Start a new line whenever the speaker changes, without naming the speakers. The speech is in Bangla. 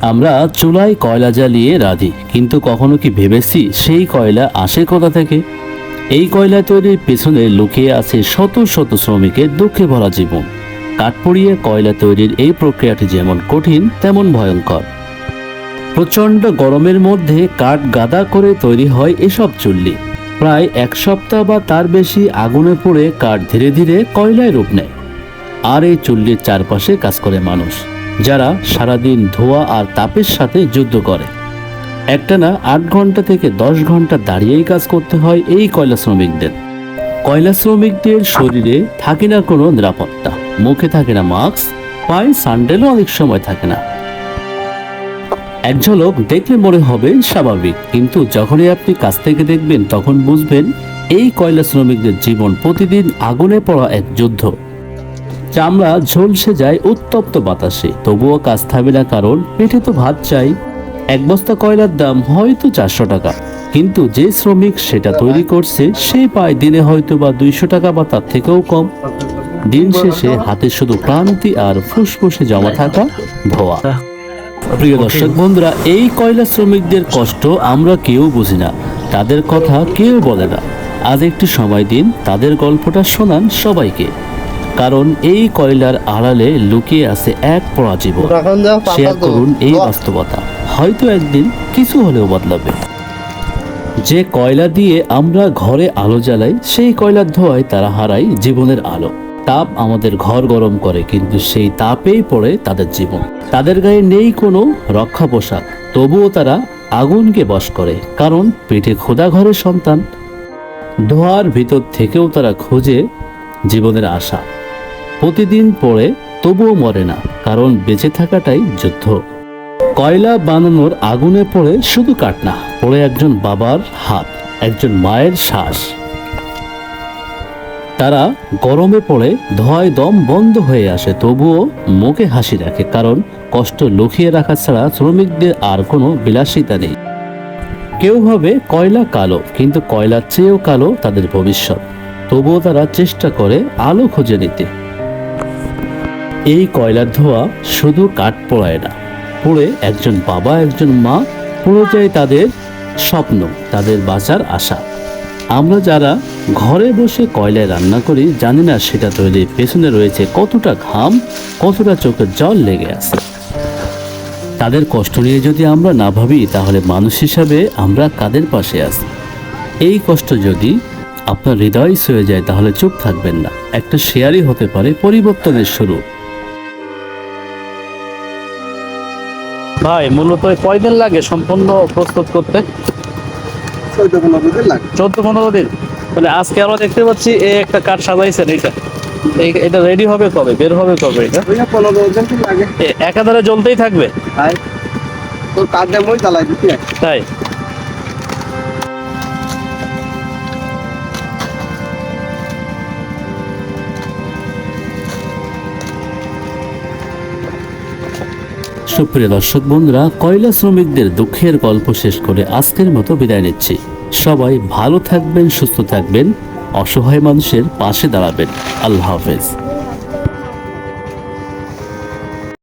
আমরা চুলায় কয়লা জ্বালিয়ে রাঁধি, কিন্তু কখনো কি ভেবেছি সেই কয়লা আসে কোথা থেকে? এই কয়লা তৈরির পেছনে লুকিয়ে আছে শত শত শ্রমিকের দুঃখে ভরা জীবন। কাঠ পুড়িয়ে কয়লা তৈরির এই প্রক্রিয়াটি যেমন কঠিন, তেমন ভয়ঙ্কর। প্রচণ্ড গরমের মধ্যে কাঠ গাদা করে তৈরি হয় এসব চুল্লি। প্রায় এক সপ্তাহ বা তার বেশি আগুনে পুড়ে কাঠ ধীরে ধীরে কয়লায় রূপ নেয়। আর এই চুল্লির চারপাশে কাজ করে মানুষ। যারা সারাদিন ধোয়া আর তাপের সাথে যুদ্ধ করে। একটানা আট ঘণ্টা থেকে দশ ঘণ্টা দাঁড়িয়েই কাজ করতে হয় এই কয়লা শ্রমিকদের। কয়লা শ্রমিকদের শরীরে থাকে না কোনো নিরাপত্তা। মুখে থাকে না মাস্ক, পায়ে স্যান্ডেলও অনেক সময় থাকে না। এক ঝলক দেখলে মনে হবে স্বাভাবিক, কিন্তু যখনই আপনি কাছ থেকে দেখবেন, তখন বুঝবেন এই কয়লা শ্রমিকদের জীবন প্রতিদিন আগুনে পড়া এক যুদ্ধ। চামড়া ঝলসে যায় উত্তপ্ত বাতাসে। তবুও কাজ থামে না কারণ পেটে তো ভাত চাই। এক বস্তা কয়লার দাম হয়তো চারশো টাকা। কিন্তু যে শ্রমিক সেটা তৈরি করছে সে পায় দিনে হয়তো বা দুইশো টাকা বা তার থেকেও কম। দিন শেষে হাতে শুধু ক্লান্তি আর ফুসফুসে জমা থাকা ধোয়া। প্রিয় দর্শক বন্ধুরা এই কয়লা শ্রমিকদের কষ্ট আমরা কেউ বুঝি না। তাদের কথা কেউ বলে না। আজ একটু সময় দিন তাদের গল্পটা শোনান সবাইকে। কারণ এই কয়লার আড়ালে লুকিয়ে আছে এক
যাও
শেয়ার করুন এই বাস্তবতা। হয়তো একদিন কিছু হলেও বদলাবে। যে কয়লা দিয়ে আমরা ঘরে আলো জ্বালাই সেই কয়লার ধোয়ায় তারা হারায় জীবনের আলো। তাপ আমাদের ঘর গরম করে কিন্তু সেই তাপেই পড়ে তাদের জীবন। তাদের গায়ে নেই কোনো রক্ষা পোশাক তবুও তারা আগুনকে বশ করে। কারণ পেটে খোদা ঘরের সন্তান ধোয়ার ভিতর থেকেও তারা খোঁজে জীবনের আশা। প্রতিদিন পড়ে তবুও মরে না, কারণ বেঁচে থাকাটাই যুদ্ধ। কয়লা বানানোর আগুনে পড়ে শুধু কাঠ না পড়ে একজন বাবার হাত, একজন মায়ের শ্বাস। তারা গরমে পড়ে ধোয়ায় দম বন্ধ হয়ে আসে, তবুও মুখে হাসি রাখে, কারণ কষ্ট লুকিয়ে রাখা ছাড়া শ্রমিকদের আর কোনো বিলাসিতা নেই। কেউ ভাবে কয়লা কালো, কিন্তু কয়লার চেয়েও কালো তাদের ভবিষ্যৎ। তবুও তারা চেষ্টা করে আলো খুঁজে নিতে। এই কয়লার ধোয়া শুধু কাঠ পোড়ায় না, পুড়ে একজন বাবা, একজন মা, পুড়ে যায় তাদের স্বপ্ন, তাদের বাঁচার আশা। আমরা যারা ঘরে বসে কয়লায় রান্না করি, জানি না সেটা তৈরির পেছনে রয়েছে কতটা ঘাম, কতটা চোখের জল লেগে আছে। তাদের কষ্ট নিয়ে যদি আমরা না ভাবি, তাহলে মানুষ হিসাবে আমরা কাদের পাশে আছি? এই কষ্ট যদি আপনার হৃদয় সয়ে যায়, তাহলে চুপ থাকবেন না। একটা শেয়ারই হতে পারে পরিবর্তনের শুরু। ভাই মূলত কয়দিন লাগে সম্পূর্ণ প্রস্তুত করতে?
চোদ্দ পনেরো দিন। লাগে
চোদ্দ পনেরো দিন মানে আজকে আমরা দেখতে পাচ্ছি এই একটা কাঠ সাজাইছেন এটা এটা রেডি হবে কবে? বের হবে কবে এটা?
পনেরো দিন লাগে।
একাধারে জ্বলতেই থাকবে?
তাই। কাঠ দিয়ে মই জ্বালাই দিচ্ছি
তাই? সুপ্রিয় দর্শক বন্ধুরা, কয়লা শ্রমিকদের দুঃখের গল্প শেষ করে আজকের মতো বিদায় নিচ্ছি। সবাই ভালো থাকবেন, সুস্থ থাকবেন, অসহায় মানুষের পাশে দাঁড়াবেন। আল্লাহ হাফেজ।